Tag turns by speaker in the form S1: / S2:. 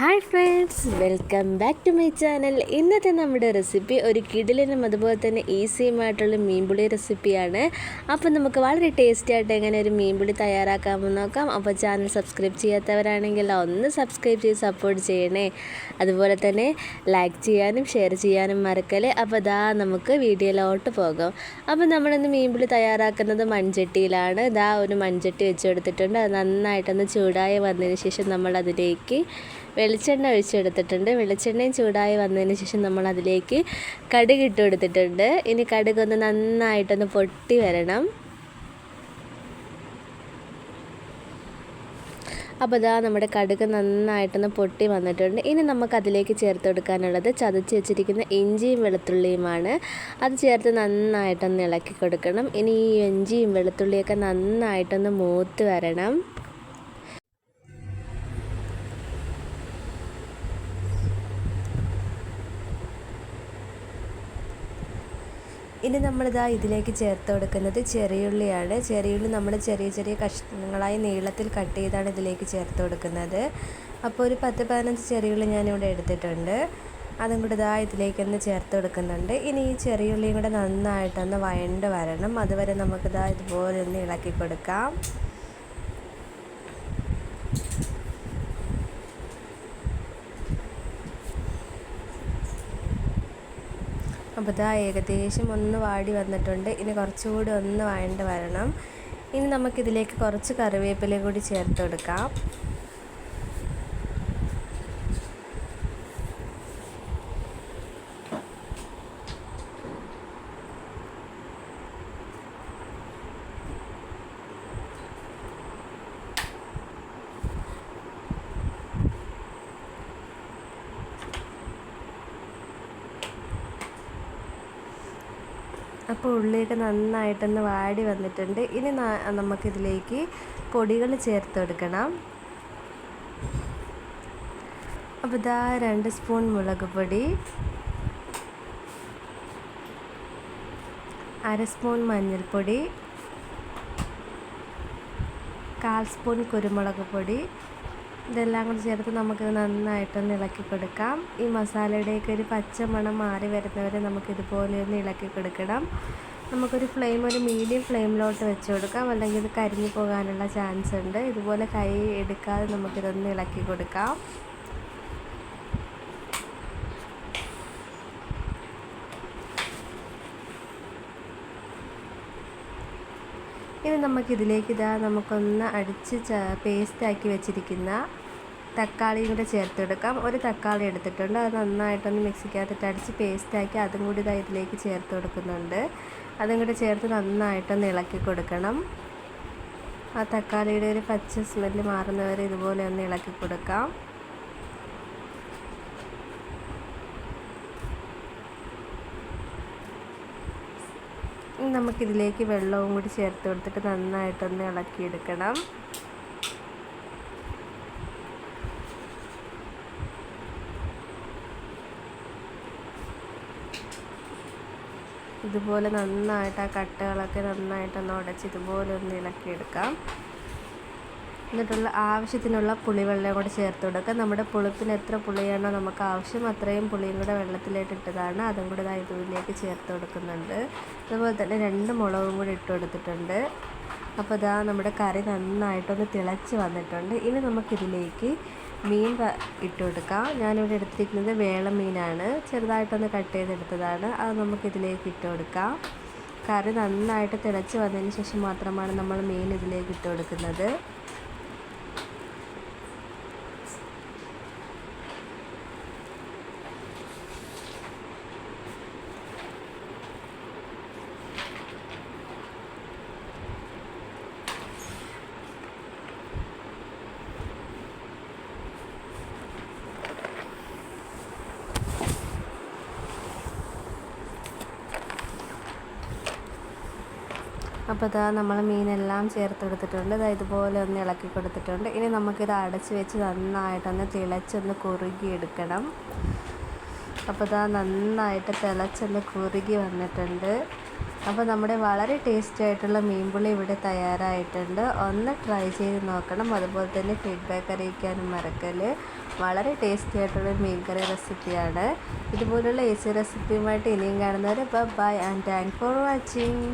S1: Hi friends welcome back to my channel ഇന്നത്തെ നമ്മുടെ recipe ഒരു കിടിലിനും അതുപോലെ തന്നെ ഈസിയുമായിട്ടുള്ള മീൻപുളി റെസിപ്പിയാണ് അപ്പോൾ നമുക്ക് വളരെ ടേസ്റ്റി ആയിട്ട് എങ്ങനെ ഒരു മീൻപുളി തയ്യാറാക്കാമെന്ന് നോക്കാം. അപ്പോൾ ചാനൽ സബ്സ്ക്രൈബ് ചെയ്യാത്തവരാണെങ്കിൽ ഒന്ന് സബ്സ്ക്രൈബ് ചെയ്ത് സപ്പോർട്ട് ചെയ്യണേ. അതുപോലെ തന്നെ ലൈക്ക് ചെയ്യാനും ഷെയർ ചെയ്യാനും മറക്കല്ലേ? അപ്പോൾ ഇതാ നമുക്ക് വീഡിയോയിലോട്ട് പോകാം. അപ്പോൾ നമ്മളിന്ന് മീൻപുളി തയ്യാറാക്കുന്നത് മൺചട്ടിയിലാണ്. ഇതാ ഒരു മൺചട്ടി വെച്ചെടുത്തിട്ടുണ്ട്. അത് നന്നായിട്ടൊന്ന് ചൂടായി വന്നതിന് ശേഷം നമ്മൾ അതിലേക്ക് വെളിച്ചെണ്ണ ഒഴിച്ചെടുത്തിട്ടുണ്ട്. വെളിച്ചെണ്ണയും ചൂടായി വന്നതിന് ശേഷം നമ്മൾ അതിലേക്ക് കടുക് ഇട്ട് കൊടുത്തിട്ടുണ്ട് ഇനി കടുക് ഒന്ന് നന്നായിട്ടൊന്ന് പൊട്ടി വരണം. അപ്പോൾ ഇതാ നമ്മുടെ കടുക് നന്നായിട്ടൊന്ന് പൊട്ടി വന്നിട്ടുണ്ട്. ഇനി നമുക്ക് അതിലേക്ക് ചേർത്ത് കൊടുക്കാനുള്ളത് ചതച്ച് വെച്ചിരിക്കുന്ന ഇഞ്ചിയും വെളുത്തുള്ളിയുമാണ്. അത് ചേർത്ത് നന്നായിട്ടൊന്ന് ഇളക്കി കൊടുക്കണം. ഇനി ഈ ഇഞ്ചിയും വെളുത്തുള്ളിയൊക്കെ നന്നായിട്ടൊന്ന് മൂത്ത് വരണം. ഇനി നമ്മളിതാ ഇതിലേക്ക് ചേർത്ത് കൊടുക്കുന്നത് ചെറിയുള്ളിയാണ്. ചെറിയുള്ളി നമ്മൾ ചെറിയ ചെറിയ കഷ്ണങ്ങളായി നീളത്തിൽ കട്ട് ചെയ്താണ് ഇതിലേക്ക് ചേർത്ത് കൊടുക്കുന്നത്. അപ്പോൾ ഒരു പത്ത് പതിനഞ്ച് ചെറിയുള്ളി ഞാനിവിടെ എടുത്തിട്ടുണ്ട്. അതും കൂടെ ഇതാ ഇതിലേക്കൊന്ന് ചേർത്ത് കൊടുക്കുന്നുണ്ട്. ഇനി ഈ ചെറിയുള്ളിയും കൂടെ നന്നായിട്ടൊന്ന് വഴണ്ട് വരണം. അതുവരെ നമുക്കിതാ ഇതുപോലെ ഒന്ന് ഇളക്കി കൊടുക്കാം. അപ്പോൾ ഇതാ ഏകദേശം ഒന്ന് വാടി വന്നിട്ടുണ്ട്. ഇനി കുറച്ചുകൂടി ഒന്ന് വഴണ്ട് വരണം. ഇനി നമുക്കിതിലേക്ക് കുറച്ച് കറിവേപ്പില കൂടി ചേർത്ത് കൊടുക്കാം അപ്പോൾ ഉള്ളിയൊക്കെ നന്നായിട്ടൊന്ന് വാടി വന്നിട്ടുണ്ട്. ഇനി നമുക്കിതിലേക്ക് പൊടികൾ ചേർത്ത് കൊടുക്കണം. അപ്പോൾ ഇതാ രണ്ട് സ്പൂൺ മുളക് പൊടി അര സ്പൂൺ മഞ്ഞൾപ്പൊടി കാൽ സ്പൂൺ കുരുമുളക് പൊടി ഇതെല്ലാം കൂടി ചേർത്ത് നമുക്കിത് നന്നായിട്ടൊന്ന് ഇളക്കി കൊടുക്കാം. ഈ മസാലയുടെയൊക്കെ ഒരു പച്ച മണം മാറി വരുന്നവരെ നമുക്കിതുപോലെ ഒന്ന് ഇളക്കി കൊടുക്കണം. നമുക്കൊരു ഫ്ലെയിം ഒരു മീഡിയം ഫ്ലെയിമിലോട്ട് വെച്ച് കൊടുക്കാം. അല്ലെങ്കിൽ ഇത് കരിഞ്ഞു പോകാനുള്ള ചാൻസ് ഉണ്ട്. ഇതുപോലെ കൈ എടുക്കാതെ നമുക്കിതൊന്ന് ഇളക്കി കൊടുക്കാം. ഇനി നമുക്കിതിലേക്ക് ഇതാ നമുക്കൊന്ന് അടിച്ച് പേസ്റ്റാക്കി വെച്ചിരിക്കുന്ന തക്കാളിയും കൂടെ ചേർത്തെടുക്കാം. ഒരു തക്കാളി എടുത്തിട്ടുണ്ട്. അത് നന്നായിട്ടൊന്ന് മിക്സിക്കകത്തിട്ട് അടിച്ച് പേസ്റ്റാക്കി അതും കൂടി ഇതാ ഇതിലേക്ക് ചേർത്ത് കൊടുക്കുന്നുണ്ട്. അതും കൂടെ ചേർത്ത് നന്നായിട്ടൊന്ന് ഇളക്കി കൊടുക്കണം. ആ തക്കാളിയുടെ ഒരു പച്ച സ്മെല്ല് മാറുന്നവരെ ഇതുപോലെ ഒന്ന് ഇളക്കി കൊടുക്കാം. നമുക്കിതിലേക്ക് വെള്ളവും കൂടി ചേർത്ത് കൊടുത്തിട്ട് നന്നായിട്ടൊന്ന് ഇളക്കിയെടുക്കണം. ഇതുപോലെ നന്നായിട്ട് ആ കട്ടകളൊക്കെ നന്നായിട്ടൊന്ന് ഉടച്ച് ഇതുപോലെ ഒന്ന് ഇളക്കിയെടുക്കാം. എന്നിട്ടുള്ള ആവശ്യത്തിനുള്ള പുളിവെള്ളം കൂടെ ചേർത്ത് കൊടുക്കുക. നമ്മുടെ പുളിപ്പിന് എത്ര പുളിയാണോ നമുക്ക് ആവശ്യം അത്രയും പുളിയും കൂടെ വെള്ളത്തിലേക്ക് ഇട്ടതാണ്. അതും കൂടെ ഇതാ ഇതിലേക്ക് ചേർത്ത് കൊടുക്കുന്നുണ്ട്. അതുപോലെ തന്നെ രണ്ട് മുളകും കൂടി ഇട്ട് കൊടുത്തിട്ടുണ്ട്. അപ്പോൾ ഇതാ നമ്മുടെ കറി നന്നായിട്ടൊന്ന് തിളച്ച് വന്നിട്ടുണ്ട്. ഇനി നമുക്കിതിലേക്ക് മീൻ ഇട്ട് കൊടുക്കാം. ഞാനിവിടെ എടുത്തിരിക്കുന്നത് വേള മീനാണ്. ചെറുതായിട്ടൊന്ന് കട്ട് ചെയ്തെടുത്തതാണ്. അത് നമുക്കിതിലേക്ക് ഇട്ട് കൊടുക്കാം. കറി നന്നായിട്ട് തിളച്ച് വന്നതിന് ശേഷം മാത്രമാണ് നമ്മൾ മീൻ ഇതിലേക്ക് ഇട്ട് കൊടുക്കുന്നത്. അപ്പോൾ ഇതാ നമ്മൾ മീനെല്ലാം ചേർത്ത് എടുത്തിട്ടുണ്ട് ഇതാ ഇതുപോലെ ഒന്ന് ഇളക്കി കൊടുത്തിട്ടുണ്ട്. ഇനി നമുക്കിത് അടച്ച് വെച്ച് നന്നായിട്ടൊന്ന് തിളച്ചൊന്ന് കുറുകിയെടുക്കണം അപ്പോൾ ഇതാ നന്നായിട്ട് തിളച്ചൊന്ന് കുറുകി വന്നിട്ടുണ്ട്. അപ്പോൾ നമ്മുടെ വളരെ ടേസ്റ്റി ആയിട്ടുള്ള മീൻപുളി ഇവിടെ തയ്യാറായിട്ടുണ്ട്. ഒന്ന് ട്രൈ ചെയ്ത് നോക്കണം. അതുപോലെ തന്നെ ഫീഡ്ബാക്ക് അറിയിക്കാനും മറക്കൽ. വളരെ ടേസ്റ്റി ആയിട്ടുള്ള മീൻ കറി റെസിപ്പിയാണ്. ഇതുപോലുള്ള ഏസി റെസിപ്പിയുമായിട്ട് ഇനിയും കാണുന്നവർ bye and thank for watching.